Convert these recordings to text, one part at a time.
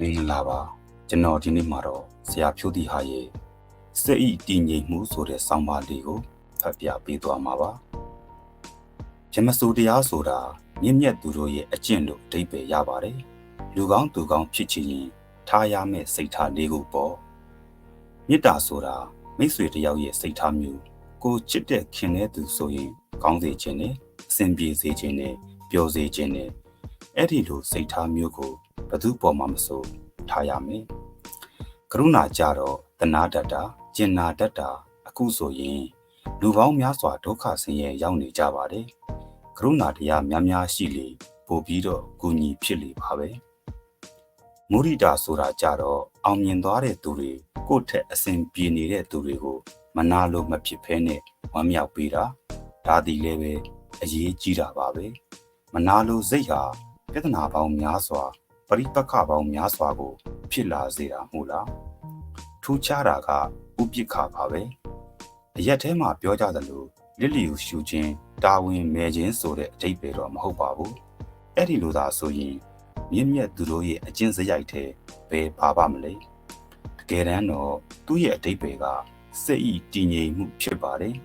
မင်္ဂလာပါကျွန်တော်ဒီနေ့မှာတော့ဆရာဖြိုးတီဟာရဲ့စိတ်ဤတည်ငြိမ်မှုဆိုတဲ့ဆောင်းပါးလေးကိုဖတ်ပြပေးသွားမှာပါဇမဆိုတရားဆိုတာမြင့်မြတ်သူတို့ရဲ့အကျင့်လို့အဓိပ္ပာယ်ရပါတယ်လူကောင်းသူကောင်းဖြစ်ချင်ရင်ထားရမယ့်စိတ်ထားလေးခုပေါ့မေတ္တာဆိုတာမိတ်ဆွေတယောက်ရဲ့စိတ်ထားမျိုးကိုချစ်တဲ့ခင်တဲ့သူဆိုရင်ကောင်းစေခြင်းနဲ့အဆင်ပြေစေခြင်းနဲ့ပျော်စေခြင်းနဲ့အဲ့ဒီလိုစိတ်ထားမျိုးကို ဘသူပေါ်မှာမဆိုထားရမယ်ကရုဏာကြတော့တနာတတ်တာကျင်နာတတ်တာအခုဆိုရင်လူပေါင်းများစွာဒုက္ခဆင်းရဲရောက်နေကြပါတယ်ကရုဏာတရားများများရှိလေပို့ပြီးတော့ဂုဏီဖြစ်လေပါပဲမုရိဒာဆိုတာကြတော့အောင်မြင်သွားတဲ့သူတွေကိုယ့်ထက်အစဉ်ပြေနေတဲ့သူတွေကိုမနာလို့မဖြစ်ဖဲနဲ့ဝမ်းမြောက်ပေးတာဒါဒီလည်းပဲအရေးကြီးတာပါပဲမနာလို့စိတ်ဟာပြဿနာပေါင်းများစွာ ပရိပက္ခပေါင်းများစွာကို ဖြစ်လာစေတာမို့လားထူးခြားတာကဥပိ္ပခပါပဲအရက်ထဲမှာပြောကြသလိုလစ်လျူရှူခြင်းတာဝန်မဲခြင်းဆိုတဲ့အဓိပ္ပာယ်တော့မဟုတ်ပါဘူးအဲ့ဒီလိုသာဆိုရင်မြင့်မြတ်သူတို့ရဲ့အကျင့်စရိုက်ထဲဘယ်ပါပါမလဲတကယ်တမ်းတော့သူ့ရဲ့အဓိပ္ပာယ်ကစိတ်ဤတည်ငြိမ်မှုဖြစ်ပါတယ်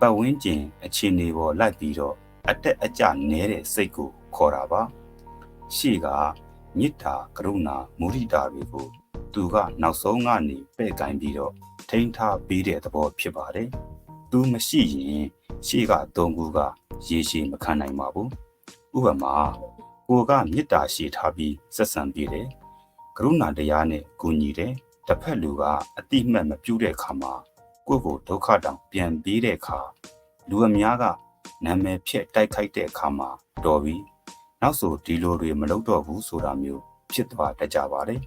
ပတ်ဝန်းကျင်အခြေအနေပေါ်လိုက်ပြီးတော့အတက်အကျနဲတဲ့စိတ်ကိုခေါ်တာပါရှေ့က မေတ္တာကရုဏာမုဒိတာတွေကိုသူကနောက်ဆုံးကနေပဲ့ကင်ပြီးတော့ထိန်းထားပေးတဲ့သဘောဖြစ်ပါတယ်။သူမရှိရင်ရှေ့ကသုံးခုကရေရှည်မခံနိုင်ပါဘူး။ဥပမာကိုကမေတ္တာရှိထားပြီးဆက်ဆံပြီးတယ်။ကရုဏာတရားနဲ့ကူညီတယ်။တစ်ဖက်လူကအတိမတ်မပြုတဲ့အခါမှာကိုယ့်ကိုဒုက္ခတောင်ပြန်ပေးတဲ့အခါလူအများကနာမည်ဖြက်တိုက်ခိုက်တဲ့အခါမှာတော်ပြီ နောက်ဆိုဒီလိုတွေမလုပ်တော့ဘူးဆိုတာမျိုးဖြစ်သွားတတ်ကြပါတယ်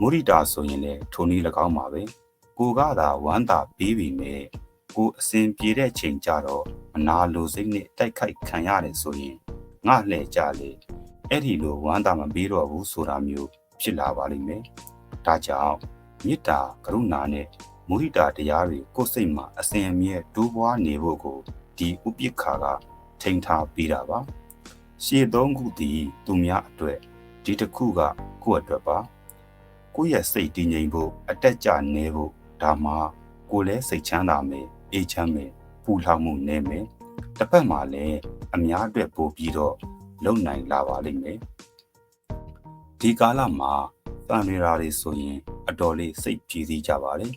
မုရိတာဆိုရင်လည်းထိုနည်း၎င်းပါပဲကိုကသာဝမ်းသာပေးပြီမဲ့ကိုအစဉ်ပြေတဲ့ချိန်ကြတော့မနာလိုစိတ်နဲ့တိုက်ခိုက်ခံရတယ်ဆိုရင်ငါလှည့်ကြလေအဲ့ဒီလိုဝမ်းသာမပေးတော့ဘူးဆိုတာမျိုးဖြစ်လာပါလိမ့်မယ်ဒါကြောင့်မေတ္တာကရုဏာနဲ့မုရိတာတရားတွေကိုယ်စိတ်မှာအစဉ်အမြဲတိုးပွားနေဖို့ကိုဒီဥပိ္ပခါကထိန်းထားပေးတာပါ ရှေ့သုံးခုသည်သူများအတွက်ဒီတစ်ခုကကိုယ့်အတွက်ပါကိုယ့်ရဲ့စိတ်တည်ငြိမ်ဖို့အတက်ကြနေဖို့ဒါမှကိုယ်လည်းစိတ်ချမ်းသာမယ်အေးချမ်းမယ်ပူလောင်မှုနည်းမယ်တစ်ဖက်မှာလည်းအများအတွက်ပို့ပြီးတော့လုံနိုင်လာပါလိမ့်မယ်ဒီကာလမှာတန်ရရာတွေဆိုရင် အတော်လေးစိတ်ကြည်စည်းကြပါလေ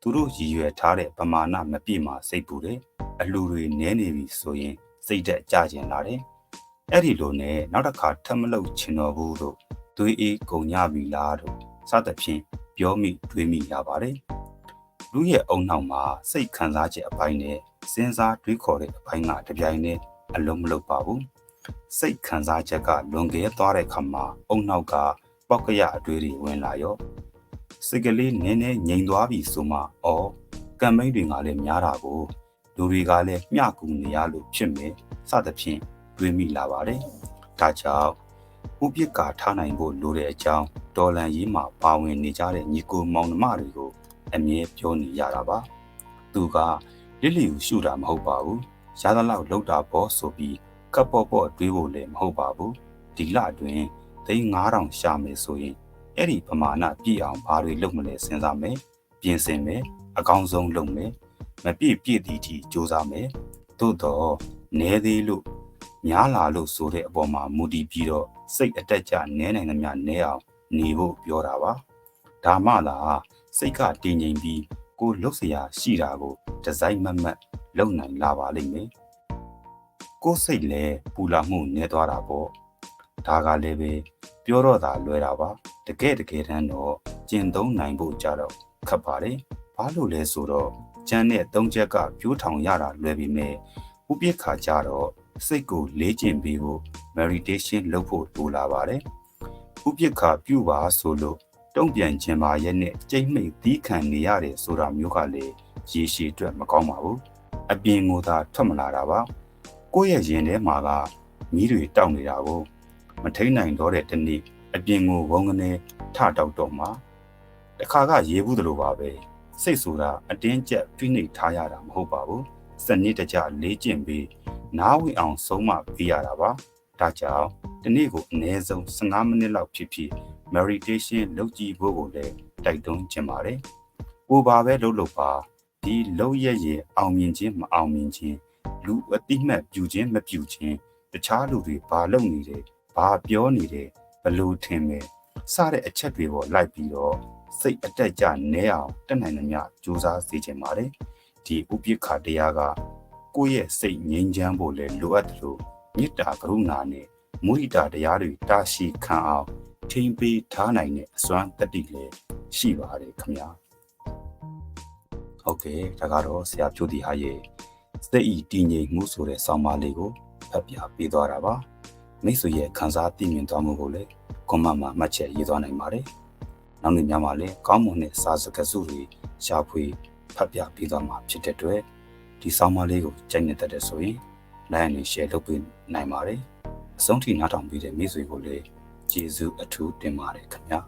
သူတို့ရည်ရွယ်ထားတဲ့ပမာဏမပြည့်မှာစိတ်ပူတယ်အလူတွေနည်းနေပြီဆိုရင်စိတ်သက်ကြကျင်လာတယ် အဲ့ဒီလိုနဲ့နောက်တစ်ခါထပ်မလုပ်ချင်တော့ဘူးလို့သွေးအေးကုန်ညပြီလားလို့စသဖြင့်ပြောမိတွေးမိရပါတယ်လူရဲ့အုံနောက်မှာစိတ်ခံစားချက်အပိုင်းနဲ့စဉ်းစားတွေးခေါ်တဲ့အပိုင်းကတပြိုင်တည်းအလုံးမလုံးပါဘူးစိတ်ခံစားချက်ကလွန်ကဲသွားတဲ့ခါမှာအုံနောက်ကပောက်ကရအတွေးတွေဝင်လာရောစိတ်ကလေးနည်းနည်းငြိမ်သွားပြီဆိုမှအော်ကံမိန်တွေကလည်းများတာကိုလူတွေကလည်းမျှကူနေရလို့ဖြစ်မယ်စသဖြင့် တွေးမိလာပါတယ်ဒါကြောင့်ဥပိ္ပကာထားနိုင်ဖို့လိုတဲ့အကြောင်းတော်လန်ရေးမှာပါဝင်နေကြတဲ့ညီကိုမောင်နှမတွေကိုအမြဲပြောနေရတာပါသူကလစ်လျူရှုတာမဟုတ်ပါဘူးရသလောက်လောက်တာပေါ့ဆိုပြီးကပ်ပေါ့ပေါ့တွေးဖို့လည်းမဟုတ်ပါဘူးဒီလအတွင်းသိန်း9000ရှာမယ်ဆိုရင်အဲ့ဒီပမာဏပြည့်အောင်ဘာတွေလုပ်မလဲစဉ်းစားမယ်ပြင်ဆင်မယ်အကောင်းဆုံးလုပ်မယ်မပြည့်ပြည့်သည်ထိစူးစမ်းမယ်သို့တော့နဲသေးလို့ များလာလို့ဆိုတဲ့အပေါ်မှာမူတည်ပြီးတော့စိတ်အတက်ကြနဲနိုင်သမျှနဲအောင်နေဖို့ပြောတာပါဒါမှသာစိတ်ကတည်ငြိမ်ပြီးကိုလှုပ်เสียရှိတာကိုဒီဇိုင်းမမတ်လုပ်နိုင်လာပါလိမ့်မယ်ကိုစိတ်လည်းပူလာမှုနေသွားတာပေါ့ဒါကလည်းပဲပြောတော့တာလွဲတာပါတကယ်တကယ်တမ်းတော့ကျင့်သုံးနိုင်ဖို့ကြတော့ခက်ပါတယ်ဘာလို့လဲဆိုတော့ကျန်းတဲ့သုံးချက်ကပြိုးထောင်ရတာလွယ်ပြီမဲ့ဥပိ္ပခါကြတော့ စိတ်ကိုလေ့ကျင့်ပြီးဖို့ meditation လုပ်ဖို့လိုလာပါတယ်ဥပိ္ပခါပြုပါဆိုလို့တုံ့ပြန်ခြင်းပါရဲ့နဲ့ကြိတ်မိတ်သီးခံနေရတယ်ဆိုတာမျိုးကလည်းရေရှည်အတွက်မကောင်းပါဘူးအပြင်ကိုသာထွက်မလာတာပါကိုယ့်ရဲ့ရင်ထဲမှာကမီးတွေတောက်နေတာကိုမထိန်နိုင်တော့တဲ့တနေ့အပြင်ကိုဝုန်းကနေထတောက်တော့မှတခါကရေးဘူးသလိုပါပဲစိတ်ဆိုတာအတင်းကျပ်ဖိနှိပ်ထားရတာမဟုတ်ပါဘူးစနစ်တကျလေ့ကျင့်ပြီး နားဝင်အောင်ဆုံးမပေးရတာပါဒါကြောင့်ဒီနေ့ကိုအနည်းဆုံး15မိနစ်လောက်ဖြစ်ဖြစ် meditation လုပ်ကြည့်ဖို့ကိုလည်းတိုက်တွန်းချင်ပါတယ်။ကိုပါပဲလုပ်လို့ပါဒီလုပ်ရရဲ့အောင်မြင်ခြင်းမအောင်မြင်ခြင်းလူအတိမတ်ပြုခြင်းမပြုခြင်းတခြားလူတွေဘာလုပ်နေတယ်ဘာပြောနေတယ်ဘလို့ထင်မယ်စတဲ့အချက်တွေပေါ်လိုက်ပြီးတော့စိတ်အတက်ကြနဲအောင်တက်နိုင်သမျှစူးစမ်းစေချင်ပါတယ်ဒီဥပိ္ပခတရားက ကိုယ့်ရဲ့စိတ်ငြိမ်းချမ်းဖို့လည်းလိုအပ်တယ်လို့မေတ္တာကရုဏာနဲ့မုဒိတာတရားတွေတာရှိခံအောင်ထိမ့်ပေးထားနိုင်တဲ့အစွမ်းတတိလည်းရှိပါတယ်ခင်ဗျာဟုတ်ကဲ့ဒါကတော့ဆရာဖြိုးတီဟာရဲ့စိတ်ဤတည်ငြိမ်မှုဆိုတဲ့ဆောင်းပါးလေးကိုဖတ်ပြပေးသွားတာပါမိတ်ဆွေရဲ့ခန်းစားသိမြင်သွားမှုကိုလည်းကွန်မန့်မှာမှတ်ချက်ရေးသွားနိုင်ပါတယ်နောက်နေ့ညမှာလည်းကောင်းမွန်တဲ့စာစကားစုတွေရှားဖွေဖတ်ပြပေးသွားမှာဖြစ်တဲ့အတွက် ဒီဆောင်းပါးလေးကိုကြိုက်နေတဲ့တဲ့ဆိုရင် like နဲ့ share လုပ်ပေးနိုင်ပါတယ်အဆုံးထိနားထောင်ပေးတဲ့မိတ်ဆွေကိုလည်းကျေးဇူးအထူးတင်ပါတယ်ခင်ဗျာ